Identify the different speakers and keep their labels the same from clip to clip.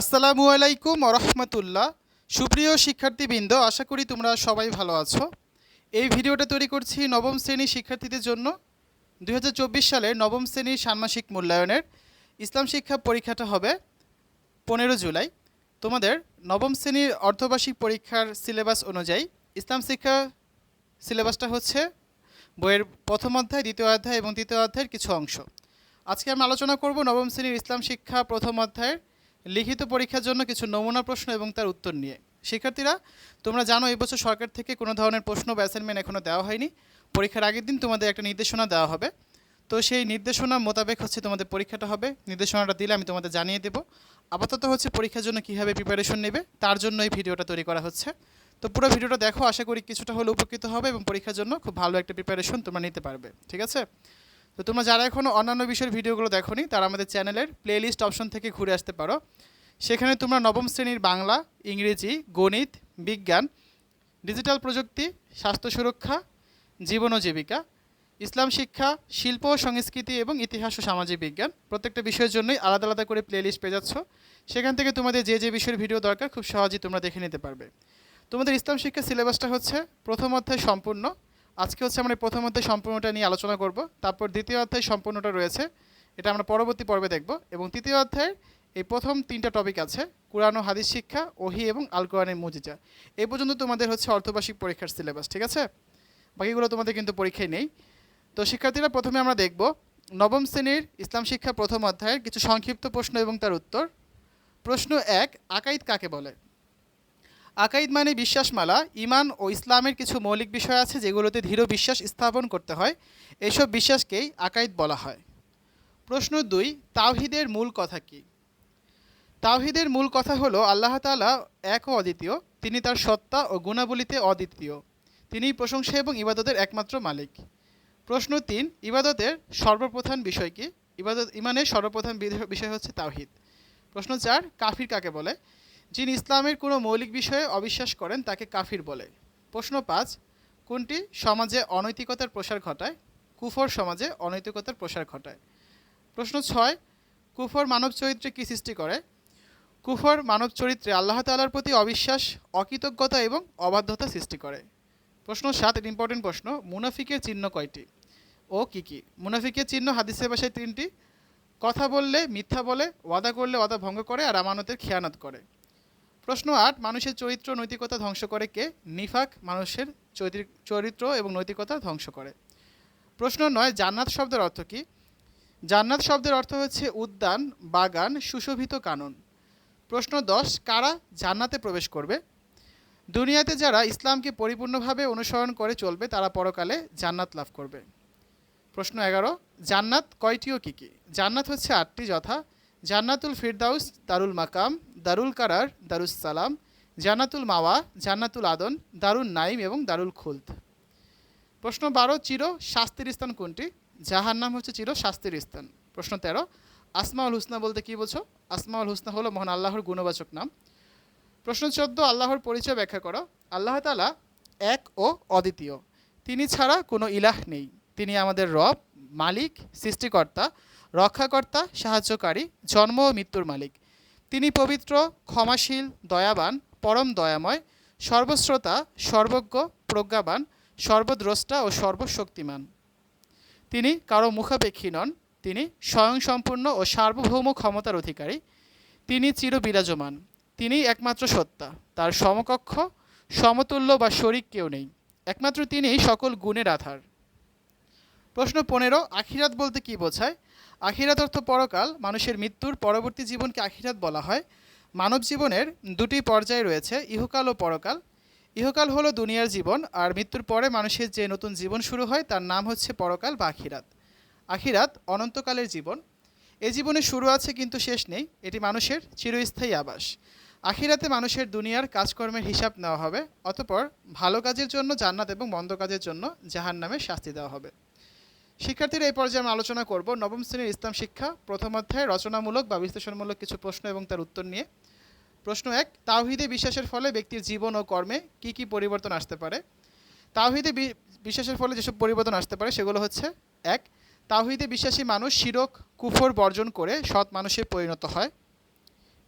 Speaker 1: আসসালামু আলাইকুম রহমতুল্লাহ। সুপ্রিয় শিক্ষার্থীবৃন্দ, আশা করি তোমরা সবাই ভালো আছো। এই ভিডিওটা তৈরি করছি নবম শ্রেণির শিক্ষার্থীদের জন্য। দু হাজার চব্বিশ সালের নবম শ্রেণির ষান্মাসিক মূল্যায়নের ইসলাম শিক্ষা পরীক্ষাটা হবে পনেরো জুলাই। তোমাদের নবম শ্রেণির অর্ধবার্ষিক পরীক্ষার সিলেবাস অনুযায়ী ইসলাম শিক্ষা সিলেবাসটা হচ্ছে বইয়ের প্রথম অধ্যায়, দ্বিতীয় অধ্যায় এবং তৃতীয় অধ্যায়ের কিছু অংশ। আজকে আমি আলোচনা করব নবম শ্রেণির ইসলাম শিক্ষা প্রথম অধ্যায়ের লিখিত পরীক্ষার জন্য কিছু নমুনা প্রশ্ন এবং তার উত্তর নিয়ে। শিক্ষার্থীরা, তোমরা জানো এই বছর সরকার থেকে কোনো ধরনের প্রশ্ন বা অ্যাসাইনমেন্ট এখনও দেওয়া হয়নি। পরীক্ষার আগের দিন তোমাদের একটা নির্দেশনা দেওয়া হবে। তো সেই নির্দেশনা মোতাবেক হচ্ছে তোমাদের পরীক্ষাটা হবে। নির্দেশনাটা দিলে আমি তোমাদের জানিয়ে দেবো। আপাতত হচ্ছে পরীক্ষার জন্য কীভাবে প্রিপারেশন নেবে, তার জন্য এই ভিডিওটা তৈরি করা হচ্ছে। তো পুরো ভিডিওটা দেখো, আশা করি কিছুটা হলে উপকৃত হবে এবং পরীক্ষার জন্য খুব ভালো একটা প্রিপারেশন তোমরা নিতে পারবে। ঠিক আছে? তো তোমরা যারা এখনও অন্যান্য বিষয়ের ভিডিওগুলো দেখোনি, তারা আমাদের চ্যানেলের প্লেলিস্ট অপশন থেকে ঘুরে আসতে পারো। সেখানে তোমরা নবম শ্রেণির বাংলা, ইংরেজি, গণিত, বিজ্ঞান ডিজিটাল প্রযুক্তি, স্বাস্থ্য সুরক্ষা, জীবন ও জীবিকা, ইসলাম শিক্ষা, শিল্প, সংস্কৃতি এবং ইতিহাস ও সামাজিক বিজ্ঞান। প্রত্যেকটা বিষয়ের জন্যই আলাদা আলাদা করে প্লেলিস্ট পেয়ে যাচ্ছ। সেখান থেকে তোমাদের যে যে বিষয়ের ভিডিও দরকার, খুব সহজেই তোমরা দেখে নিতে পারবে। তোমাদের ইসলাম শিক্ষা সিলেবাসটা হচ্ছে প্রথম অধ্যায় সম্পূর্ণ। আজকে হচ্ছে আমরা প্রথম অধ্যায় সম্পূর্ণটা নিয়ে আলোচনা করব। তারপর দ্বিতীয় অধ্যায় সম্পূর্ণটা রয়েছে। এটা আমরা পরবর্তী পর্বে দেখব এবং তৃতীয় অধ্যায়ের এই প্রথম তিনটা টপিক আছে, কোরআন ও হাদিস শিক্ষা, ওহি এবং আল কোরআনের মুজিজা। এই পর্যন্ত তোমাদের হচ্ছে অর্ধবার্ষিক পরীক্ষার সিলেবাস ঠিক আছে? বাকিগুলো তোমাদের কিন্তু পরীক্ষায় নেই। তো শিক্ষার্থীরা প্রথমে আমরা দেখব নবম শ্রেণির ইসলাম শিক্ষা প্রথম অধ্যায়ের কিছু সংক্ষিপ্ত প্রশ্ন এবং তার উত্তর। প্রশ্ন এক, আকাইদ কাকে বলে? আকাইদ মানে বিশ্বাসমালা, ইমান ও ইসলামের কিছু মৌলিক বিষয় আছে যেগুলোতে দৃঢ় বিশ্বাস স্থাপন করতে হয়। এসব বিশ্বাসকেই আকাইদ বলা হয়। প্রশ্ন দুই, তাওহিদের মূল কথা কী? তাওহিদের মূল কথা হলো, আল্লাহ তাআলা এক ও অদ্বিতীয়, তিনি তার সত্তা ও গুণাবলীতে অদ্বিতীয়। তিনিই প্রশংসা এবং ইবাদতের একমাত্র মালিক। প্রশ্ন তিন, ইবাদতের সর্বপ্রধান বিষয় কি? ইবাদত, ইমানের সর্বপ্রধান বিষয় হচ্ছে তাওহিদ। প্রশ্ন চার, কাফির কাকে বলে? যিনি ইসলামের কোনো মৌলিক বিষয়ে অবিশ্বাস করেন, তাকে কাফির বলে। প্রশ্ন পাঁচ, কোনটি সমাজে অনৈতিকতার প্রসার ঘটায়? কুফর সমাজে অনৈতিকতার প্রসার ঘটায়। প্রশ্ন ছয়, কুফর মানব চরিত্রে কী সৃষ্টি করে? কুফর মানব চরিত্রে আল্লাহ তাআলার প্রতি অবিশ্বাস, অকৃতজ্ঞতা এবং অবাধ্যতা সৃষ্টি করে। প্রশ্ন সাত ইম্পর্টেন্ট প্রশ্ন, মুনাফিকের চিহ্ন কয়টি? ও কি কি? মুনাফিকের চিহ্ন হাদিসের ভাষায় তিনটি। কথা বললে মিথ্যা বলে, ওয়াদা করলে ওয়াদা ভঙ্গ করে, আর আমানতের খেয়ানত করে। প্রশ্ন আট, মানুষের চরিত্র নৈতিকতা ধ্বংস করে কে? নিফাক মানুষের চরিত্র- এবং নৈতিকতা ধ্বংস করে। প্রশ্ন নয়, জান্নাত শব্দের অর্থ কী? জান্নাত শব্দের অর্থ হচ্ছে উদ্যান, বাগান, সুশোভিত কানন। প্রশ্ন দশ, কারা জান্নাতে প্রবেশ করবে? দুনিয়াতে যারা ইসলামকে পরিপূর্ণভাবে অনুসরণ করে চলবে, তারা পরকালে জান্নাত লাভ করবে। প্রশ্ন এগারো, জান্নাত কয়টি ও কী কী? জান্নাত হচ্ছে আটটি যথা। জান্নাতুল ফিরদাউস, দারুল মাকাম, দারুল কারার, দারুস সালাম, জান্নাতুল মাওয়া, জান্নাতুল আদন দারুল নাইম এবং দারুল খুলদ। প্রশ্ন বারো, চির শাস্তির স্থান কোনটি? যাহার নাম হচ্ছে চির শাস্তির স্থান। প্রশ্ন তেরো, আসমাউল হুসনা বলতে কী বোঝো? আসমাউল হুসনা হলো মহান আল্লাহর গুণবাচক নাম। প্রশ্ন চোদ্দ, আল্লাহর পরিচয় ব্যাখ্যা করো। আল্লাহ তালা এক ও অদ্বিতীয়। তিনি ছাড়া কোনো ইলাহ নেই। তিনি আমাদের রব, মালিক, সৃষ্টিকর্তা রক্ষাকর্তা, সাহায্যকারী, জন্ম ও মৃত্যুর মালিক। তিনি পবিত্র, ক্ষমাশীল, দয়াবান, পরম দয়াময়, সর্বশ্রোতা, সর্বজ্ঞ, প্রজ্ঞাবান, সর্বদ্রষ্টা ও সর্বশক্তিমান। তিনি কারও মুখাপেক্ষী নন, তিনি স্বয়ংসম্পূর্ণ ও সার্বভৌম ক্ষমতার অধিকারী। তিনি চির বিরাজমান তিনি একমাত্র সত্তা, তার সমকক্ষ, সমতুল্য বা শরিক কেউ নেই, একমাত্র তিনিই সকল গুণের আধার। প্রশ্ন পনেরো, আখিরাত বলতে কি বোঝায়? আখিরাত অর্থ পরকাল, মানুষের মৃত্যুর পরবর্তী জীবনকে আখিরাত বলা হয়। মানব জীবনের দুটি পর্যায় রয়েছে, ইহকাল ও পরকাল। ইহকাল হলো দুনিয়ার জীবন, আর মৃত্যুর পরে মানুষের যে নতুন জীবন শুরু হয়, তার নাম হচ্ছে পরকাল বা আখিরাত। আখিরাত অনন্তকালের জীবন। এ জীবনে শুরু আছে কিন্তু শেষ নেই, এটি মানুষের চিরস্থায়ী আবাস। আখিরাতে মানুষের দুনিয়ার কাজকর্মের হিসাব নেওয়া হবে, অতপর ভালো কাজের জন্য, জান্নাত এবং মন্দ কাজের জন্য জাহান নামে শাস্তি দেওয়া হবে। শিক্ষার্থীরা এই পর্যায়ে আমরা আলোচনা করব নবম শ্রেণির ইসলাম শিক্ষা, প্রথম অধ্যায়ে, রচনামূলক বা বিশ্লেষণমূলক কিছু প্রশ্ন এবং তার উত্তর নিয়ে। প্রশ্ন এক, তাওহিদে বিশ্বাসের ফলে ব্যক্তির জীবন ও কর্মে কি কি পরিবর্তন আসতে পারে? তাওহিদে বিশ্বাসের ফলে যেসব পরিবর্তন আসতে পারে সেগুলো হচ্ছে, এক, তাওহিদে বিশ্বাসী মানুষ শিরক, কুফর বর্জন করে সৎ মানুষে পরিণত হয়।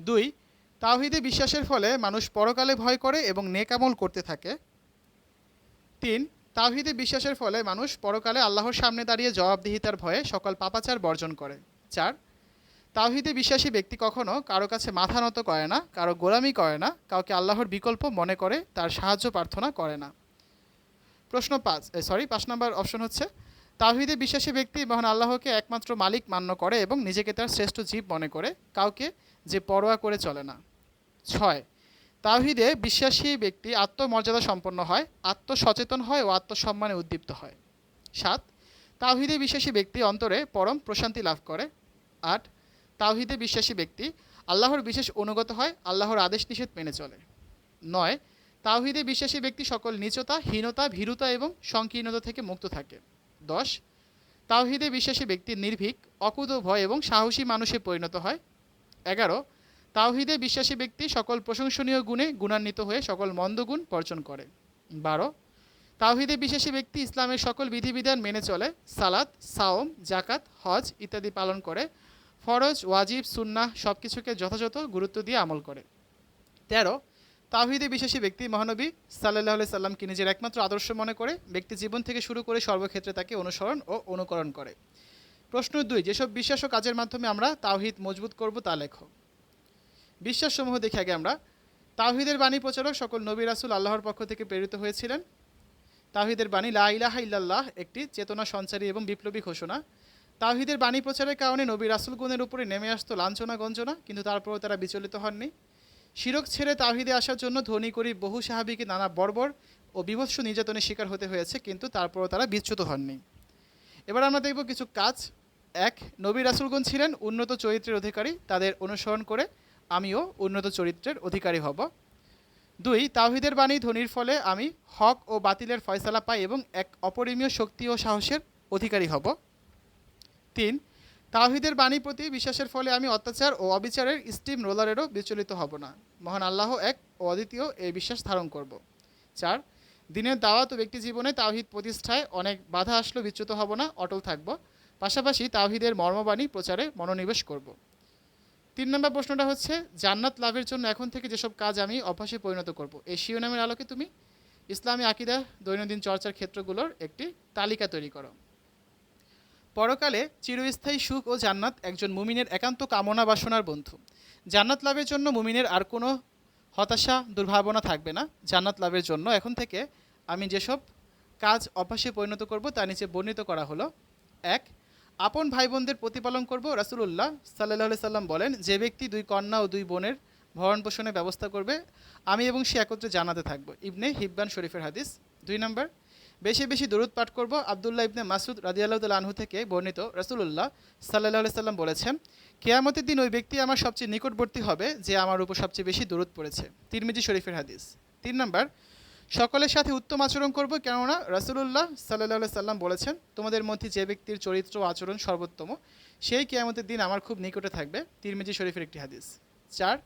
Speaker 1: দুই, তাওহিদে বিশ্বাসের ফলে মানুষ পরকালে ভয় করে এবং নেকামল করতে থাকে। তিন তাওহিদে বিশ্বাসের ফলে মানুষ পরকালে আল্লাহর সামনে দাঁড়িয়ে জবাবদিহিতার ভয়ে সকল পাপাচার বর্জন করে। চার, তাওহিদে বিশ্বাসী ব্যক্তি কখনো কারও কাছে মাথা নত করে না, কারও গোলামি করে না, কাউকে আল্লাহর বিকল্প মনে করে তার সাহায্য প্রার্থনা করে না। প্রশ্ন পাঁচ সরি পাঁচ নম্বর অপশন হচ্ছে, তাওহিদে বিশ্বাসী ব্যক্তি মহান আল্লাহকে একমাত্র মালিক মান্য করে এবং নিজেকে তার শ্রেষ্ঠ জীব মনে করে, কাউকে যে পরোয়া করে চলে না। ছয় তাওহিদে বিশ্বাসী ব্যক্তি আত্মমর্যাদা সম্পন্ন হয়, আত্মসচেতন হয় ও আত্মসম্মানে উদ্দীপ্ত হয়। সাত, তাওহিদে বিশ্বাসী ব্যক্তি অন্তরে পরম প্রশান্তি লাভ করে। আট, তাওহিদে বিশ্বাসী ব্যক্তি আল্লাহর বিশেষ অনুগত হয়, আল্লাহর আদেশ নিষেধ মেনে চলে। নয়, তাওহিদে বিশ্বাসী ব্যক্তি সকল নিচতা, হীনতা, ভীরুতা এবং সংকীর্ণতা থেকে মুক্ত থাকে। দশ, তাওহিদে বিশ্বাসী ব্যক্তি নির্ভীক, অকুত ভয় এবং সাহসী মানুষে পরিণত হয়। এগারো তাওহিদে বিশ্বাসী ব্যক্তি সকল প্রশংসনীয় গুণে গুণান্বিত হয়ে সকল মন্দ গুণ বর্জন করে। বারো, তাওহিদে বিশ্বাসী ব্যক্তি ইসলামের সকল বিধিবিধান মেনে চলে, সালাত, সাওম জাকাত হজ ইত্যাদি পালন করে, ফরজ, ওয়াজিব, সুন্নাহ সব কিছুকে যথাযথ গুরুত্ব দিয়ে আমল করে। তেরো, তাওহিদে বিশ্বাসী ব্যক্তি মহানবী সাল্লাহ সাল্লামকে নিজের একমাত্র আদর্শ মনে করে ব্যক্তি জীবন থেকে শুরু করে সর্বক্ষেত্রে তাকে অনুসরণ ও অনুকরণ করে। প্রশ্ন দুই, যেসব বিশ্বাস ও কাজের মাধ্যমে আমরা তাওহিদ মজবুত করব তা লেখো। বিশ্বাসসমূহ দেখে আগে আমরা। তাওহিদের বাণী প্রচারক সকল নবী রাসুল আল্লাহর পক্ষ থেকে প্রেরিত হয়েছিলেন। তাহিদের বাণী লা ইলাহা ইল্লাল্লাহ একটি চেতনা সঞ্চারী এবং বিপ্লবী ঘোষণা। তাওহিদের বাণী প্রচারের কারণে নবী রাসুলগুনের উপরে নেমে আসতো লাঞ্ছনা গঞ্জনা, কিন্তু তারপরেও তারা বিচলিত হননি। শিরক ছেড়ে তাওহিদে আসার জন্য ধনী, গরিব, বহু সাহাবিকে নানা বর্বর ও বিভৎস নির্যাতনের শিকার হতে হয়েছে, কিন্তু তারপরও তারা বিচ্যুত হননি। এবার আমরা দেখব কিছু কাজ। এক, নবী রাসুলগণ ছিলেন উন্নত চরিত্রের অধিকারী। তাদের অনুসরণ করে আমিও উন্নত চরিত্রের অধিকারী হব। দুই, তাওহিদের বাণী ধ্বনির ফলে আমি হক ও বাতিলের ফয়সালা পাই এবং এক অপরিমীয় শক্তি ও সাহসের অধিকারী হব। তিন, তাওহিদের বাণী প্রতি বিশ্বাসের ফলে আমি অত্যাচার ও অবিচারের স্টিম রোলারেরও বিচলিত হব না। মহান আল্লাহ এক ও অদ্বিতীয় এই বিশ্বাস ধারণ করব। চার, দিনের দাওয়াত ও ব্যক্তি জীবনে তাওহিদ প্রতিষ্ঠায় অনেক বাধা আসলেও বিচ্যুত হব না, অটল থাকব। পাশাপাশি তাওহিদের মর্মবাণী প্রচারে মনোনিবেশ করব। তিন নম্বর প্রশ্নটা হচ্ছে, জান্নাত লাভের জন্য এখন থেকে যেসব কাজ আমি অভ্যাসে পরিণত করব। এই শিরোনামের আলোকে তুমি ইসলামী আকিদা, দৈনন্দিন চর্চার ক্ষেত্রগুলোর একটি তালিকা তৈরি করো। পরকালে চিরস্থায়ী সুখ ও জান্নাত একজন মুমিনের একান্ত কামনা বাসনার বন্ধু। জান্নাত লাভের জন্য মুমিনের আর কোনো হতাশা, দুর্ভাবনা থাকবে না। জান্নাত লাভের জন্য এখন থেকে আমি যেসব কাজ অভ্যাসে পরিণত করব, তা নিচে বর্ণিত করা হলো। এক আপন ভাই বোনদের প্রতিপালন করব। রাসুলুল্লাহ সাল্লাহ সাল্লাম বলেন, যে ব্যক্তি দুই কন্যা ও দুই বোনের ভরণ পোষণের ব্যবস্থা করবে, আমি এবং সে একত্রে জানাতে থাকব। ইবনে হিব্বান শরীফের হাদিস, দুই নম্বর। বেশি বেশি দরুদ পাঠ করব। আবদুল্লাহ ইবনে মাসুদ রাজিয়াল্লাহ আনহু থেকে বর্ণিত রসুল্লাহ সাল্লাহ সাল্লাম বলেছেন, কেয়ামতের দিন ওই ব্যক্তি আমার সবচেয়ে নিকটবর্তী হবে, যে আমার উপর সবচেয়ে বেশি দরুদ পড়েছে। তিরমিজি শরীফের হাদিস। তিন নম্বর সকলের সাথে উত্তম আচরণ করব, কেননা রাসুলুল্লাহ সাল্লাহ সাল্লাম বলেছেন, তোমাদের মধ্যে যে ব্যক্তির চরিত্র আচরণ সর্বোত্তম, সেই কেয়ামতের দিন আমার খুব নিকটে থাকবে। তিরমিজি শরীফের একটি হাদিস। চার,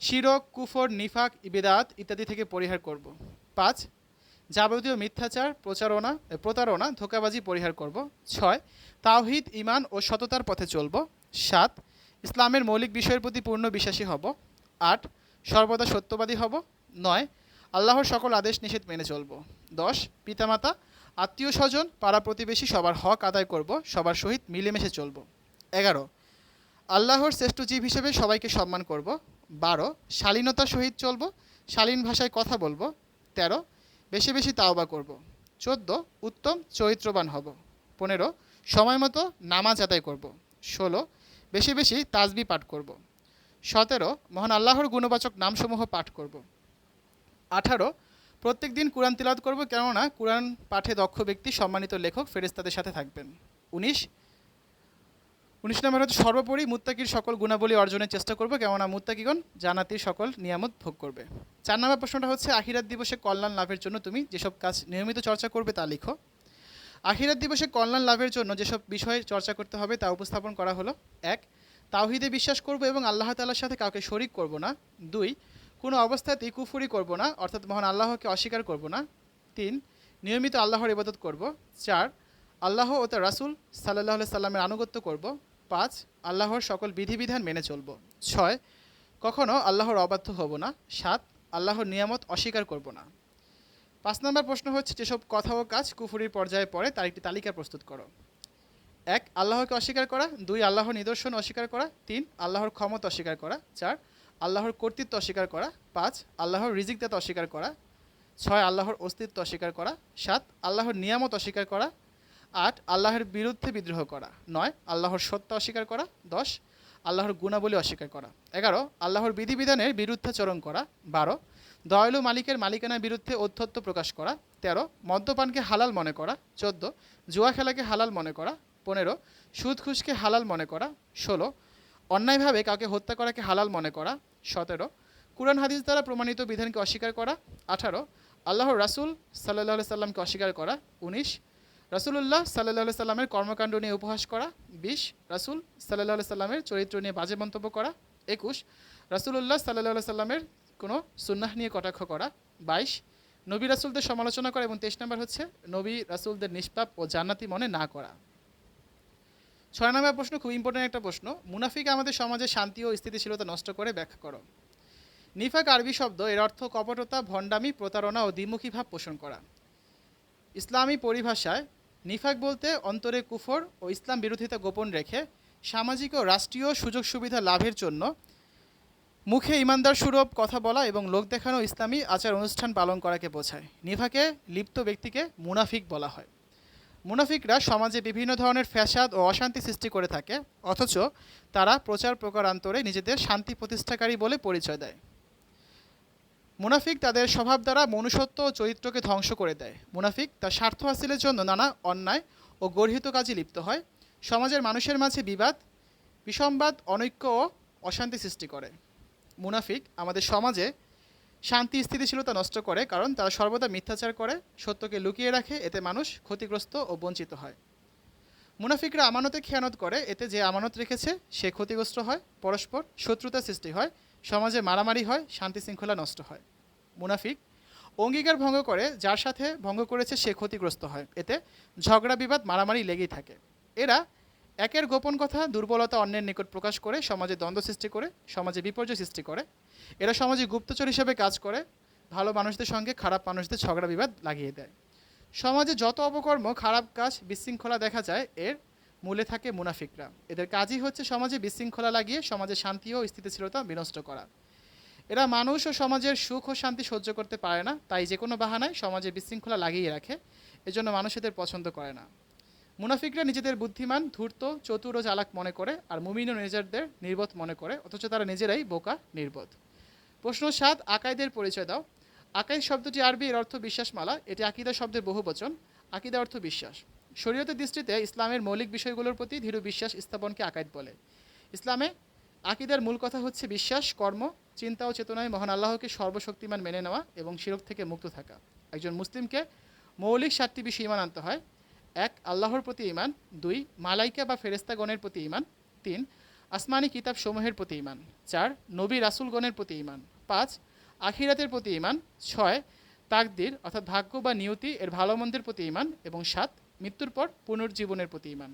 Speaker 1: শিরক, কুফর, নিফাক, ইবেদাত ইত্যাদি থেকে পরিহার করব। পাঁচ, যাবতীয় মিথ্যাচার, প্রচারণা প্রতারণা, ধোকাবাজি পরিহার করব। ছয়, তাওহিদ ইমান ও সততার পথে চলব। সাত, ইসলামের মৌলিক বিষয়ের প্রতি পূর্ণ বিশ্বাসী হব। আট, সর্বদা সত্যবাদী হব। নয় আল্লাহর সকল আদেশ নিষেধ মেনে চলব। দশ, পিতামাতা, আত্মীয় স্বজন, পাড়া প্রতিবেশী সবার হক আদায় করব, সবার সহিত মিলেমিশে চলব। এগারো, আল্লাহর শ্রেষ্ঠ জীব হিসেবে সবাইকে সম্মান করব। বারো, শালীনতার সহিত চলব, শালীন ভাষায় কথা বলব। তেরো, বেশি বেশি তাওবা করব। চোদ্দ, উত্তম, চরিত্রবান হব। পনেরো, সময় মতো নামাজ আদায় করব। ষোলো, বেশি বেশি তাজবি পাঠ করব। সতেরো, মহান আল্লাহর গুণবাচক নামসমূহ পাঠ করব। আঠারো। প্রত্যেক দিন কোরআন তিলাদ করব কেননা কোরআন পাঠে দক্ষ ব্যক্তি, সম্মানিত লেখক ফেরেস্তাদের সাথে থাকবেন। উনিশ। উনিশ নম্বর হচ্ছে সর্বোপরি মুত্তাকির সকল গুণাবলী অর্জনের চেষ্টা করব কেননা মুত্তাকিগণ জানাতির সকল নিয়ামত ভোগ করবে। চার নম্বর প্রশ্নটা হচ্ছে আহিরাত দিবসে কল্যাণ লাভের জন্য তুমি যেসব কাজ নিয়মিত চর্চা করবে তা লিখো। আহিরাত দিবসে কল্যাণ লাভের জন্য যেসব বিষয়ে চর্চা করতে হবে তা উপস্থাপন করা হলো। এক, তাওহিদে বিশ্বাস করব এবং আল্লাহ তাল্লার সাথে কাউকে শরিক করব না। দুই কোনো অবস্থাতেই কুফুরি করব না, অর্থাৎ মহান আল্লাহকে অস্বীকার করব না। তিন, নিয়মিত আল্লাহর ইবাদত করব। চার, আল্লাহ ও তার রাসুল সাল্লাহ সাল্লামের আনুগত্য করব। পাঁচ, আল্লাহর সকল বিধিবিধান মেনে চলব। ছয় কখনও আল্লাহর অবাধ্য হব না। সাত, আল্লাহর নিয়ামত অস্বীকার করব না। পাঁচ নম্বর প্রশ্ন হচ্ছে, যেসব কথা ও কাজ কুফুরির পর্যায়ে পড়ে, তার একটি তালিকা প্রস্তুত করো। এক, আল্লাহকে অস্বীকার করা। দুই, আল্লাহর নিদর্শন অস্বীকার করা। তিন, আল্লাহর ক্ষমতা অস্বীকার করা। চার আল্লাহর কর্তৃত্ব অস্বীকার করা। পাঁচ, আল্লাহর রিজিকদাতা অস্বীকার করা। ছয়, আল্লাহর অস্তিত্ব অস্বীকার করা। সাত, আল্লাহর নিয়ামত অস্বীকার করা। আট, আল্লাহর বিরুদ্ধে বিদ্রোহ করা। নয়, আল্লাহর সত্য অস্বীকার করা। দশ, আল্লাহর গুণাবলী অস্বীকার করা। এগারো, আল্লাহর বিধিবিধানের বিরুদ্ধাচরণ করা। বারো, দয়ালু মালিকের মালিকানার বিরুদ্ধে অধ্যত্ব প্রকাশ করা। তেরো, মদ্যপানকে হালাল মনে করা। চোদ্দ, জুয়া খেলাকে হালাল মনে করা। পনেরো সুদ ঘুষকে হালাল মনে করা। ষোলো, অন্যায়ভাবে কাউকে হত্যা করাকে হালাল মনে করা। সতেরো। কুরআন হাদিস দ্বারা প্রমাণিত বিধানকে অস্বীকার করা, আঠারো। আল্লাহ রাসূল সাল্লাহ সাল্লামকে অস্বীকার করা, উনিশ। রাসূলুল্লাহ সাল্লাহ সাল্লামের কর্মকাণ্ড নিয়ে উপহাস করা, বিশ। রাসূল সাল্লাহ সাল্লামের চরিত্র নিয়ে বাজে মন্তব্য করা, একুশ। রাসূলুল্লাহ সাল্লাহ সাল্লামের কোনো সুন্নাহ নিয়ে কটাক্ষ করা, বাইশ। নবী রাসূলদের সমালোচনা করা এবং তেইশ নম্বর হচ্ছে নবী রাসূলদের নিষ্পাপ ও জান্নাতি মনে না করা। ছয় নম্বর প্রশ্ন খুব ইম্পর্টেন্ট একটা প্রশ্ন। মুনাফিক আমাদের সমাজে শান্তি ও স্থিতিশীলতা নষ্ট করে ব্যাখ্যা করো। নিফাক আরবি শব্দ, এর অর্থ কপটতা, ভণ্ডামি, প্রতারণা ও দ্বিমুখী ভাব পোষণ করা। ইসলামী পরিভাষায় নিফাক বলতে অন্তরে কুফর ও ইসলাম বিরোধিতা গোপন রেখে সামাজিক ও রাষ্ট্রীয় সুযোগ সুবিধা লাভের জন্য মুখে ইমানদার সুরভ কথা বলা এবং লোক দেখানো ইসলামী আচার অনুষ্ঠান পালন করাকে বোঝায়। নিফাকে লিপ্ত ব্যক্তিকে মুনাফিক বলা হয়। মুনাফিকরা সমাজে বিভিন্ন ধরনের ফ্যাসাদ ও অশান্তি সৃষ্টি করে থাকে, অথচ তারা প্রচার প্রকার প্রকারান্তরে নিজেদের শান্তি প্রতিষ্ঠাকারী বলে পরিচয় দেয়। মুনাফিক তাদের স্বভাব দ্বারা মনুষ্যত্ব ও চরিত্রকে ধ্বংস করে দেয়। মুনাফিক তার স্বার্থ হাসিলের জন্য নানা অন্যায় ও গর্হিত কাজে লিপ্ত হয়। সমাজের মানুষের মাঝে বিবাদ, বিসম্বাদ, অনৈক্য ও অশান্তি সৃষ্টি করে। মুনাফিক আমাদের সমাজে শান্তি স্থিতিশীলতা নষ্ট করে, কারণ তারা সর্বদা মিথ্যাচার করে, সত্যকে লুকিয়ে রাখে, এতে মানুষ ক্ষতিগ্রস্ত ও বঞ্চিত হয়। মুনাফিকরা আমানতে খেয়ানত করে, এতে যে আমানত রেখেছে, সে ক্ষতিগ্রস্ত হয়, পরস্পর শত্রুতা সৃষ্টি হয়, সমাজে মারামারি হয়, শান্তি শৃঙ্খলা নষ্ট হয়। মুনাফিক অঙ্গীকার ভঙ্গ করে, যার সাথে ভঙ্গ করেছে, সে ক্ষতিগ্রস্ত হয়, এতে ঝগড়া বিবাদ, মারামারি লেগেই থাকে। এরা একের গোপন কথা, দুর্বলতা অন্যের নিকট প্রকাশ করে, সমাজে দ্বন্দ্ব সৃষ্টি করে, সমাজে বিপর্যয় সৃষ্টি করে। এরা সমাজে গুপ্তচর হিসেবে কাজ করে, ভালো মানুষদের সঙ্গে খারাপ মানুষদের ঝগড়া বিবাদ লাগিয়ে দেয়। সমাজে যত অপকর্ম, খারাপ কাজ, বিশৃঙ্খলা দেখা যায়, এর মূলে থাকে মুনাফিকরা। এদের কাজই হচ্ছে সমাজে বিশৃঙ্খলা লাগিয়ে, সমাজে শান্তি ও স্থিতিশীলতা বিনষ্ট করা। এরা মানুষ ও সমাজের সুখ ও শান্তি সহ্য করতে পারে না, তাই যে কোনো বাহানায় সমাজে বিশৃঙ্খলা লাগিয়ে রাখে, এজন্য মানুষ এদের পছন্দ করে না। মুনাফিকরা নিজেদের বুদ্ধিমান, ধূর্ত চতুর ও চালাক মনে করে আর মুমিন ও নিজেদের নির্বোধ মনে করে, অথচ তারা নিজেরাই বোকা, নির্বোধ। প্রশ্ন সাত, আকাইদের পরিচয় দাও। আকাইদ শব্দটি আরবি, এর অর্থ বিশ্বাসমালা। এটি আকিদা শব্দের বহু বচন। আকিদা অর্থ বিশ্বাস। শরীয়তের দৃষ্টিতে ইসলামের মৌলিক বিষয়গুলোর প্রতি দৃঢ় বিশ্বাস স্থাপনকে আকাইদ বলে। ইসলামে আকিদার মূল কথা হচ্ছে বিশ্বাস, কর্ম, চিন্তা ও চেতনায় মহান আল্লাহকে সর্বশক্তিমান মেনে নেওয়া এবং শিরক থেকে মুক্ত থাকা। একজন মুসলিমকে মৌলিক সাতটি বিষয় ইমান আনতে হয়। এক, আল্লাহর প্রতি ইমান দুই, মালাইকা বা ফেরেস্তাগণের প্রতি ইমান তিন, আসমানি কিতাব সমূহের প্রতি ইমান চার, নবী রাসুলগণের প্রতি ইমান পাঁচ, আখিরাতের প্রতি ইমান ছয়, তাকদির অর্থাৎ ভাগ্য বা নিয়তি এর ভালো মন্দের প্রতি ইমান এবং সাত, মৃত্যুর পর পুনর্জীবনের প্রতি ইমান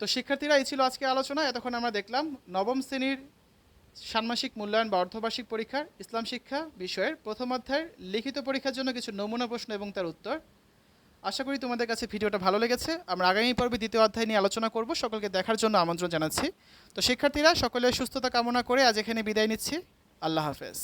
Speaker 1: তো শিক্ষার্থীরা, এই ছিল আজকে আলোচনা। এতক্ষণ আমরা দেখলাম নবম শ্রেণির ষান্মাসিক মূল্যায়ন বা অর্ধবার্ষিক পরীক্ষার ইসলাম শিক্ষা বিষয়ের প্রথম অধ্যায়ের লিখিত পরীক্ষার জন্য কিছু নমুনা প্রশ্ন এবং তার উত্তর। আশা করি তোমাদের কাছে ভিডিওটা ভালো লেগেছে। আমরা আগামী পর্বে দ্বিতীয় অধ্যায় নিয়ে আলোচনা করব। সকলকে দেখার জন্য আমন্ত্রণ জানাচ্ছি। তো শিক্ষার্থীরা সকলের সুস্থতা কামনা করে আজ এখানে বিদায় নিচ্ছি। আল্লাহ হাফেজ।